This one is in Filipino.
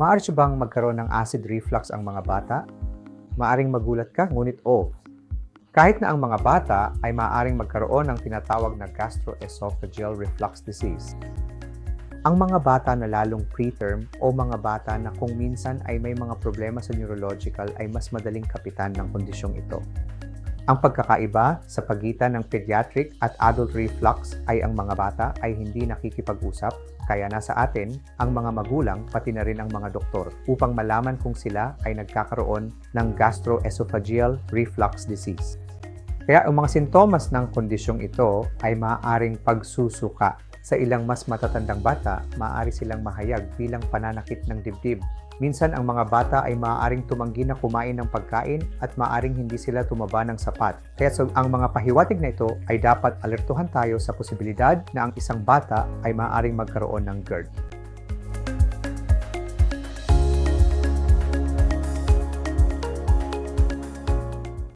Maaari siya bang magkaroon ng acid reflux ang mga bata? Maaring magulat ka, ngunit o. Kahit na ang mga bata ay maaaring magkaroon ng tinatawag na gastroesophageal reflux disease. Ang mga bata na lalong preterm o mga bata na kung minsan ay may mga problema sa neurological ay mas madaling kapitan ng kondisyong ito. Ang pagkakaiba sa pagitan ng pediatric at adult reflux ay ang mga bata ay hindi nakikipag-usap, kaya nasa atin, ang mga magulang pati na rin ang mga doktor upang malaman kung sila ay nagkakaroon ng gastroesophageal reflux disease. Kaya ang mga sintomas ng kondisyong ito ay maaaring pagsusuka. Sa ilang mas matatandang bata, maaari silang mahayag bilang pananakit ng dibdib. Minsan ang mga bata ay maaaring tumanggi na kumain ng pagkain at maaaring hindi sila tumaba ng sapat. Kaya so, ang mga pahiwatig na ito ay dapat alertuhan tayo sa posibilidad na ang isang bata ay maaaring magkaroon ng GERD.